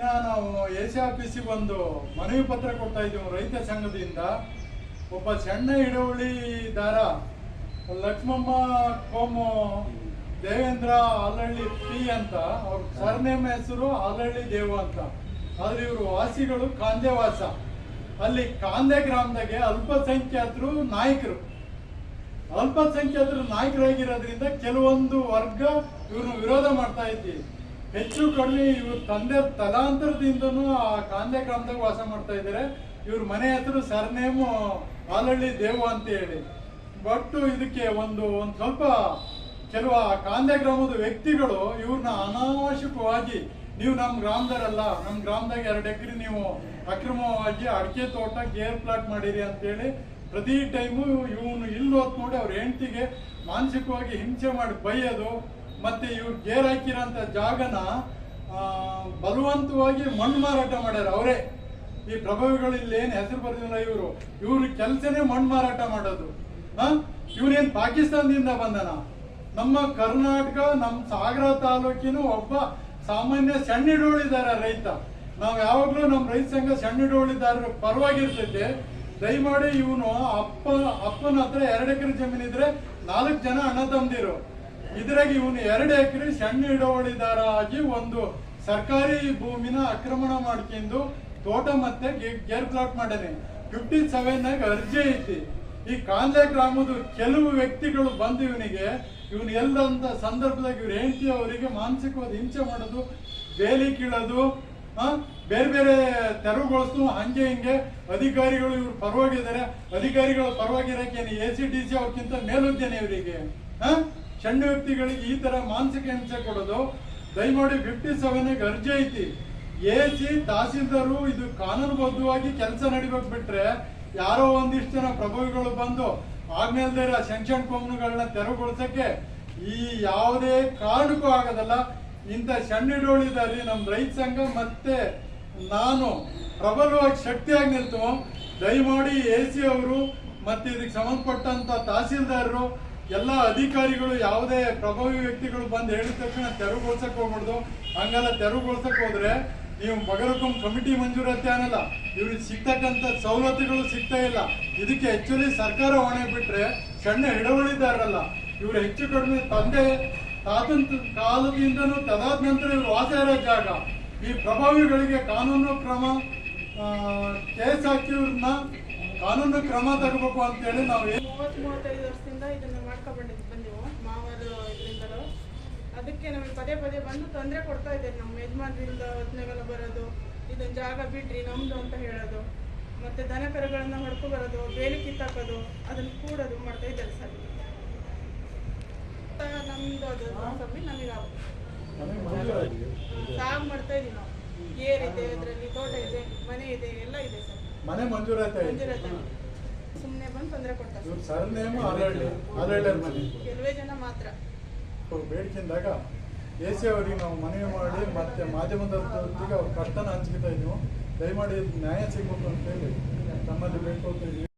ಇನ್ನ ನಾವು A C ಆಫೀಸಿಗೆ ಒಂದು ಮನವಿ ಪತ್ರ ಕೊಡ್ತಾ ಇದ್ದೀವಿ ರೈತ ಸಂಘದಿಂದ. ಒಬ್ಬ ಸಣ್ಣ ಹಿಡುವಳಿದಾರ ಲಕ್ಷ್ಮಮ್ಮ ಕೋಮು ದೇವೇಂದ್ರ ಆಲಹಳ್ಳಿ ಪಿ ಅಂತ. ಅವ್ರ ಸರ್ನೇಮ್ ಹೆಸರು ಆಲಹಳ್ಳಿ ದೇವ ಅಂತ. ಆದ್ರೆ ಇವರು ವಾಸಿಗಳು ಕಾಂದೇವಾಸ ಅಲ್ಲಿ ಕಾಂದೆ ಗ್ರಾಮದಾಗೆ ಅಲ್ಪಸಂಖ್ಯಾತರು ನಾಯಕರು. ಅಲ್ಪಸಂಖ್ಯಾತರು ನಾಯಕರಾಗಿರೋದ್ರಿಂದ ಕೆಲವೊಂದು ವರ್ಗ ಇವ್ರನ್ನ ವಿರೋಧ ಮಾಡ್ತಾ ಇದ್ದೀವಿ ಹೆಚ್ಚು ಕಡಿಮೆ ಇವ್ರ ತಂದೆ ತಲಾಂತರದಿಂದನೂ ಆ ಕಾಂದೆ ಗ್ರಾಮದಾಗ ವಾಸ ಮಾಡ್ತಾ ಇದ್ದಾರೆ ಇವ್ರ ಮನೆ ಹೆಸರು ಸರ್ನೇಮು ಹಾಲಹಳ್ಳಿ ದೇವು ಅಂತ ಹೇಳಿ. ಬಟ್ ಇದಕ್ಕೆ ಒಂದು ಒಂದು ಸ್ವಲ್ಪ ಕೆಲವು ಆ ಕಾಂದೆ ಗ್ರಾಮದ ವ್ಯಕ್ತಿಗಳು ಇವ್ರನ್ನ ಅನಾವಶ್ಯಕವಾಗಿ, ನೀವು ನಮ್ಮ ಗ್ರಾಮದರಲ್ಲ ನಮ್ಮ ಗ್ರಾಮದಾಗ ಎರಡು ಎಕರೆ ನೀವು ಅಕ್ರಮವಾಗಿ ಅಡಿಕೆ ತೋಟ ಗೇರ್ ಪ್ಲಾಟ್ ಮಾಡಿರಿ ಅಂತೇಳಿ ಪ್ರತಿ ಟೈಮು ಇವನು ಇಲ್ಲಿ ಹೊತ್ತು ನೋಡಿ ಅವ್ರ ಹೆಂಡತಿಗೆ ಮಾನಸಿಕವಾಗಿ ಹಿಂಸೆ ಮಾಡಿ ಬೈಯೋದು ಮತ್ತೆ ಇವ್ರು ಗೇರ್ ಹಾಕಿರೋಂಥ ಜಾಗನ ಬಲವಂತವಾಗಿ ಮಣ್ಣು ಮಾರಾಟ ಮಾಡ್ಯಾರ ಅವರೇ. ಈ ಪ್ರಭಾವಿಗಳು ಏನು ಹೆಸರು ಬರ್ದಿಲ್ಲ ಇವರು. ಇವ್ರ ಕೆಲಸನೇ ಮಣ್ಣು ಮಾರಾಟ ಮಾಡೋದು. ಹಾ? ಪಾಕಿಸ್ತಾನದಿಂದ ಬಂದನ? ನಮ್ಮ ಕರ್ನಾಟಕ ನಮ್ಮ ಸಾಗರ ತಾಲೂಕಿನ ಒಬ್ಬ ಸಾಮಾನ್ಯ ಸಣ್ಣ ಹಿಡುವಳಿದಾರ ರೈತ. ನಾವು ಯಾವಾಗಲೂ ನಮ್ಮ ರೈತ ಸಂಘ ಸಣ್ಣ ಹಿಡುವಳಿದಾರರ ಪರವಾಗಿರ್ತೈತೆ. ದಯಮಾಡಿ ಇವನು ಅಪ್ಪ, ಅಪ್ಪನ ಹತ್ರ ಎರಡು ಎಕರೆ ಜಮೀನು ಇದ್ರೆ ನಾಲ್ಕು ಜನ ಅಣ್ಣ, ತಮ್ಮದಿರು. ಇದ್ರಾಗ ಇವನು ಎರಡು ಎಕರೆ ಸಣ್ಣ ಹಿಡುವಳಿದಾರ ಆಗಿ ಒಂದು ಸರ್ಕಾರಿ ಭೂಮಿನ ಆಕ್ರಮಣ ಮಾಡ್ಕೊಂಡು ತೋಟ ಮತ್ತೆ ಗೇರ್ ಪ್ಲಾಟ್ ಮಾಡೇನೆ ಫಿಫ್ಟಿ ಸೆವೆನ್ ಆಗ ಅರ್ಜಿ ಐತಿ. ಈ ಕಾಂದೆ ಗ್ರಾಮದ ಕೆಲವು ವ್ಯಕ್ತಿಗಳು ಬಂದು ಇವನಿಗೆ ಇವನು ಎಲ್ಲಂತ ಸಂದರ್ಭದಾಗ ಇವ್ರ ಹೆಂಡತಿ ಅವರಿಗೆ ಮಾನಸಿಕವಾದ ಹಿಂಸೆ ಮಾಡೋದು, ಬೇಲಿ ಕೀಳೋದು ಬೇರೆ ಬೇರೆ ತೆರವುಗೊಳಿಸ್ತು, ಹಂಗೆ ಹಿಂಗೆ ಅಧಿಕಾರಿಗಳು ಇವ್ರು ಪರವಾಗಿದ್ದಾರೆ ಅಧಿಕಾರಿಗಳು ಪರವಾಗಿರಕ್ಕೆ ಎ ಸಿ ಡಿ ಸಿ ಅವ್ರಿಗಿಂತ ಮೇಲುದ್ದೇನೆ ಇವರಿಗೆ, ಆ? ಸಣ್ಣ ವ್ಯಕ್ತಿಗಳಿಗೆ ಈ ತರ ಮಾನಸಿಕ ಹಿಂಸೆ ಕೊಡೋದು, ದಯಮಾಡಿ ಫಿಫ್ಟಿ ಸೆವೆನ್ ಅರ್ಜಿ ಐತಿ. ಎ ಸಿ ತಹಸೀಲ್ದಾರು ಇದು ಕಾನೂನುಬದ್ಧವಾಗಿ ಕೆಲಸ ನಡಿಬೇಕು ಬಿಟ್ರೆ ಯಾರೋ ಒಂದಿಷ್ಟು ಜನ ಪ್ರಭಾವಿಗಳು ಬಂದು ಆಜ್ಞೆಲ್ದೇ ಸೆಂಕ್ಷನ್ ಕೋಮ್ನುಗಳನ್ನ ತೆರವುಗೊಳಿಸಕ್ಕೆ ಈ ಯಾವುದೇ ಕಾರಣಕ್ಕೂ ಆಗೋದಲ್ಲ. ಇಂಥ ಸಣ್ಣಿಡೋಳಿದಲ್ಲಿ ನಮ್ಮ ರೈತ ಸಂಘ ಮತ್ತೆ ನಾನು ಪ್ರಬಲವಾಗಿ ಶಕ್ತಿಯಾಗಿ ನಿಲ್ತು ದಯಮಾಡಿ ಎ ಸಿ ಅವರು ಮತ್ತೆ ಇದಕ್ಕೆ ಸಂಬಂಧಪಟ್ಟಂತ ತಹಸೀಲ್ದಾರರು ಎಲ್ಲ ಅಧಿಕಾರಿಗಳು ಯಾವುದೇ ಪ್ರಭಾವಿ ವ್ಯಕ್ತಿಗಳು ಬಂದು ಹೇಳಿದ ತಕ್ಷಣ ತೆರವುಗೊಳಿಸಕ್ ಹೋಗ್ಬಾರ್ದು. ಹಂಗೆಲ್ಲ ತೆರವುಗೊಳಿಸಕ್ ಹೋದ್ರೆ ನೀವು ಮಗರಕಂ ಕಮಿಟಿ ಮಂಜೂರಾತಿ ಅನ್ನಲ್ಲ. ಇವ್ರಿಗೆ ಸಿಗ್ತಕ್ಕಂಥ ಸವಲತ್ತುಗಳು ಸಿಗ್ತಾ ಇಲ್ಲ. ಇದಕ್ಕೆ ಆ್ಯಕ್ಚುಲಿ ಸರ್ಕಾರ ಹೊಣೆ ಬಿಟ್ಟರೆ ಸಣ್ಣ ಹಿಡವಳಿದಾರಲ್ಲ ಇವರು ಹೆಚ್ಚು ಕಡಿಮೆ ತಂದೆ ತಾತನ ಕಾಲದಿಂದನೂ ತದಾದ ನಂತರ ಇವ್ರು ವಾಸ ಇರೋ ಜಾಗ. ಈ ಪ್ರಭಾವಿಗಳಿಗೆ ಕಾನೂನು ಕ್ರಮ ಕೇಸ್ ಹಾಕಿ ಇವ್ರನ್ನ ಕಾನೂನು ಕ್ರಮ ತಗೋಬೇಕು ಅಂತೇಳಿ ನಾವು ಮೂವತ್ತು ಮೂವತ್ತೈದು ವರ್ಷದಿಂದ ಇದನ್ನ ಮಾಡ್ಕೊಂಡ್ಬಂದಿದ್ದು ಬಂದೆವು. ಮಾವರು ಇದರಿಂದಲೂ. ಅದಕ್ಕೆ ನಮಗೆ ಪದೇ ಪದೇ ಬಂದು ತೊಂದರೆ ಕೊಡ್ತಾ ಇದ್ದಾರೆ ನಮ್ಮ ಯಜಮಾನರಿಂದ ಒತ್ತನೆಗೆಲ್ಲ ಬರೋದು ಇದನ್ನ ಜಾಗ ಬಿಡ್ರಿ, ನಮ್ದು ಅಂತ ಹೇಳೋದು. ಮತ್ತೆ ದನ ಕರುಗಳನ್ನ ಹೊಡ್ಕೊ ಬರೋದು, ಬೇಲಿ ಕಿತ್ತಾಕೋದು, ಅದನ್ನ ಕೂಡೋದು ಮಾಡ್ತಾ ಇದ್ದಾರೆ ಸರ್. ನಮ್ದು ಅದು ಕಮ್ಮಿ. ನಮಗೆ ಸಾಗ್ ಮಾಡ್ತಾ ಇದೀವಿ ನಾವು. ಏರ್ ಇದೆ ಅದರಲ್ಲಿ ತೋಟ ಇದೆ, ಮನೆ ಇದೆ, ಎಲ್ಲ ಇದೆ ಸರ್. ಮನೆ ಮಂಜೂರಾತಿ ಸುಮ್ಮನೆ ಬಂದು ತೊಂದರೆ ಕೊಡ್ತಾರೆ. ಇವ್ರ ಸರ್ನೇಮ್ ಆಲ್ರೆಡಿ ಆಲ್ರೆಡಿ ಮನೆ. ಕೆಲವೇ ಜನ ಮಾತ್ರ. ಅವ್ರು ಬೇಡಿಕೆಂದಾಗ ಎ ಸಿ ಅವರಿಗೆ ನಾವು ಮನವಿ ಮಾಡಿ ಮತ್ತೆ ಮಾಧ್ಯಮದ ಜೊತೆಗೆ ಅವ್ರ ಕಷ್ಟನ ಹಂಚ್ಕೊತಾ ಇದ್ವು ದಯಮಾಡಿ ನ್ಯಾಯ ಸಿಗ್ಬೇಕು ಅಂತೇಳಿ ತಮ್ಮಲ್ಲಿ ಬೇಡ್ಕೊಳ್ತಾ